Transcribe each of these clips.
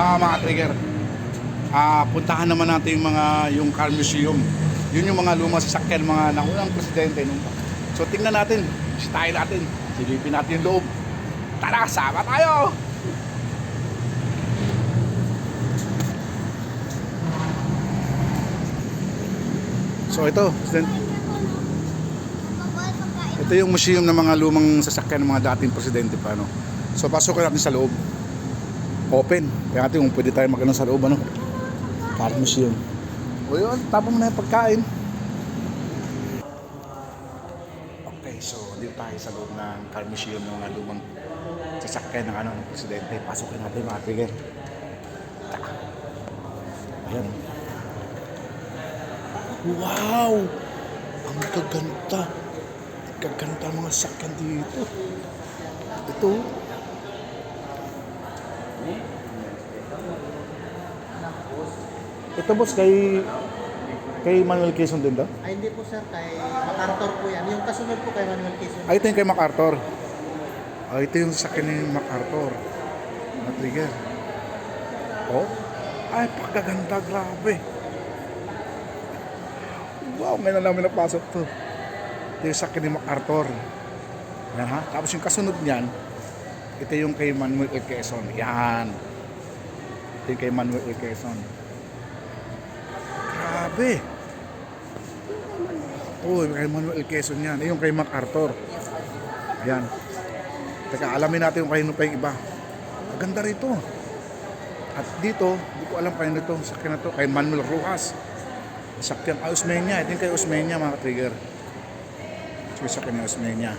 Tama mga trigger. Ah, puntahan naman natin yung mga yung car museum. Yun yung mga lumang sasakyan, mga naunang presidente nung So tingnan natin, style natin. Silipin natin yung loob. Tara, sama tayo! So ito, President, ito yung museum ng mga lumang sasakyan ng mga dating presidente pa, no? So, pasok natin sa loob. Open. Kaya natin kung pwede tayo magano sa loob, ano? Car museum. O yun, tapos mo na yung pagkain. Okay, so dito tayo sa loob ng car museum ng lumang sasakyan ng ano, presidente. Pasokin natin mga trigger. Ayan. Wow! Ang kaganda. Kaganda ang mga sakyan dito. Ito. Ito boss, kay kay Manuel Quezon din daw? Ay, hindi po sir, kay MacArthur po yan. Yung kasunod po kay Manuel Quezon. Ay, ito yung kay MacArthur. Ay, ito yung sakyan ni MacArthur. Na trigger. Oh. Ay, pagkaganda, grabe. Wow, ngayon na namin napasok to. Ito yung sakyan ni MacArthur. Yan ha. Tapos yung kasunod niyan, ito yung kay Manuel. Quezon. Yan. Ito yung kay Manuel. Quezon. Grabe. Yung kay Manuel. Quezon yan. Yung kay MacArthur. Yan. Teka, alamin natin yung kanino pa yung iba. Maganda rito. At dito, hindi ko alam kanino to. Sakyan na to. Kay Manuel Rojas. Sakyan. Ah, Osmeña. Ito yung kay Osmeña, mga trigger. Yung sakyan ni Osmeña.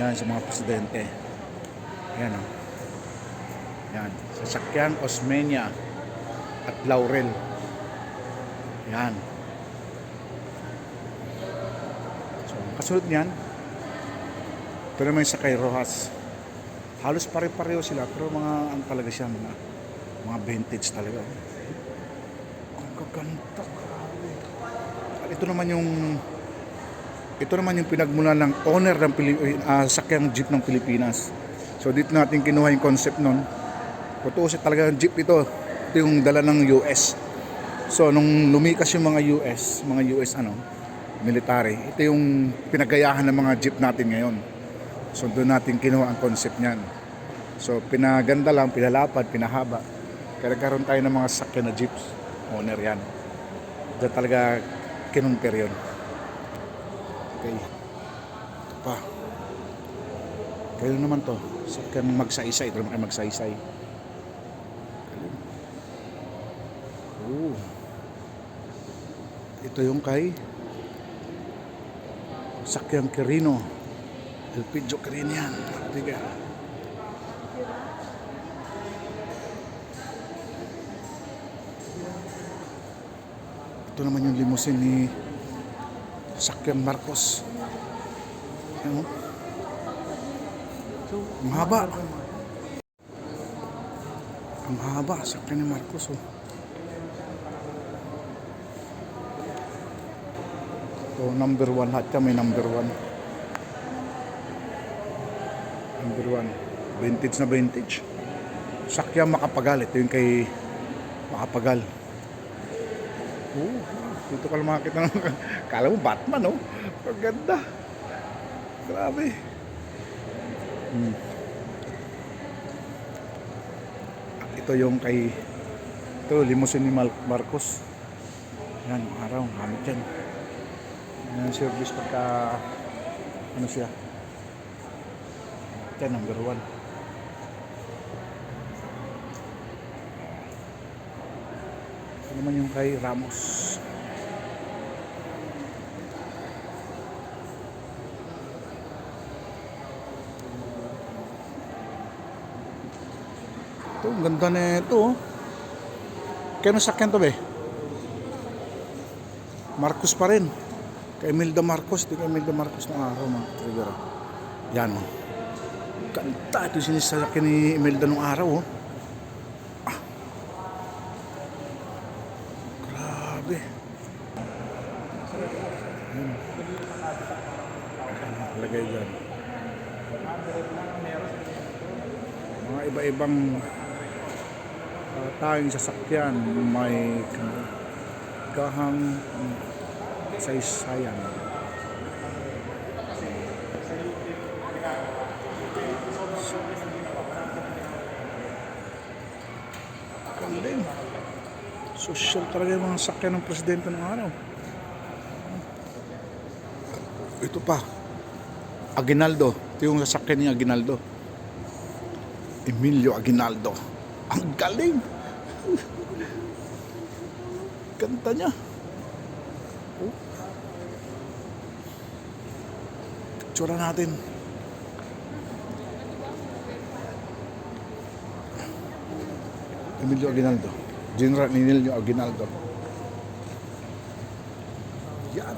Yan, sa mga presidente. Yan, oh. Yan. Sasakyan, Osmeña. At Laurel. Yan. So, kasunod niyan, ito naman sa kay Rojas. Halos pare-pareho sila, pero mga, ano talaga siya, mga, mga vintage talaga. Ang gaganda, grabe. Ito naman yung, ito naman yung pinagmula ng owner ng Pili, uh, sakyang jeep ng Pilipinas. So dito natin kinuha yung concept nun. Totoo siya talaga yung jeep ito. Ito yung dala ng US. So nung lumikas yung mga US, mga US ano, military, ito yung pinagayahan ng mga jeep natin ngayon. So doon natin kinuha ang concept niyan. So pinaganda lang, pinalapad, pinahaba. Kaya nagkaroon tayo ng mga sakyan na jeeps. Owner yan. Doon talaga kinunter yun. Okay. Ito pa. Kayo naman to. Sakyan magsaysay. Ito naman kayo magsaysay. Galing. Oo. Ito yung kay Sakyang Quirino. Elpidio Quirino yan. Tiga. Ito naman yung limousine ni Sakyang Marcos. Ano? Ang haba. Ang haba. Sakyan ni Marcos. Oh. So, number one. Lahat ka may number one. Number one. Vintage na vintage. Sakya Makapagal. Ito yung kay Makapagal. Oh, dito ka lang makakita ng... Kala mo Batman, oh. Ang ganda. Grabe. Hmm. Ito yung kay... Ito, limousine ni Marcos. Yan, araw, gamit yan. Yan ang service pagka... Ano siya? Yan, number one. Ito naman yung kay Ramos. Ito, ang ganda na ito. oh. Kaya nasakyan to be? Marcos pa rin. Kay Imelda Marcos. Di kay Imelda Marcos ng araw mga trigger. Yan. oh. Ganda. Ito yung sinisakyan ni Imelda nung araw. Oh. Ah. Grabe. Yan. Lagay. Mga iba-ibang tayong sasakyan may gahang saysayan. Galing. Social talaga yung mga sakyan ng presidente ng araw. Ito pa. Aguinaldo. Ito yung sasakyan ni Aguinaldo. Emilio Aguinaldo. Ang galing! Ganda niya. Picture natin. Emilio Aguinaldo. General Emilio Aguinaldo. Yan.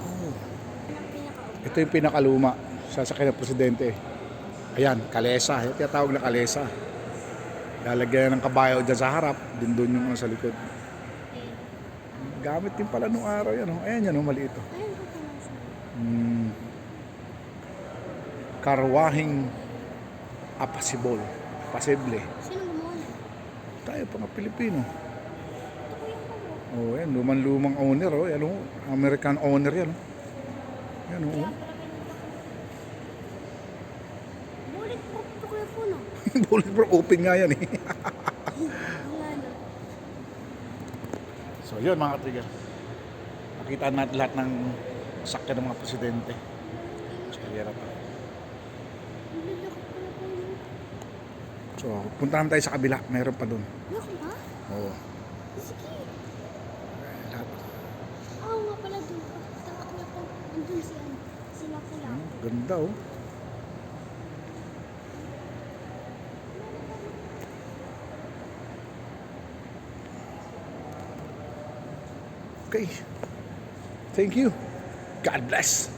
Oh. Ito yung pinakaluma sa sakyan ng presidente. Ayan, kalesa. Yung tinatawag na kalesa. Lalagyan ng kabayo dyan sa harap. Din doon yung ano sa likod. Gamit din pala nung araw yan. Oh. Ayan yan, oh, maliit. Oh. Hmm. Karwahing apasible. Pasible. Sino gumawa? Tayo nga Pilipino. Oh, yan. Lumang-lumang owner. Oh. Yan, oh. American owner yan. Oh. Yan, oh. Po ito kuya po no? Bulletproof open nga yan eh. Na. So yun mga katriga. Nakita natin lahat ng sakyan ng mga presidente. Sa kalera pa. So punta naman tayo sa kabila. Mayroon pa ba? Oo. Sige. Lahat. Oo nga pala doon. Tama kuya po. Andun si ano. Sila pula. Hmm, ganda oh. Okay. Thank you. God bless.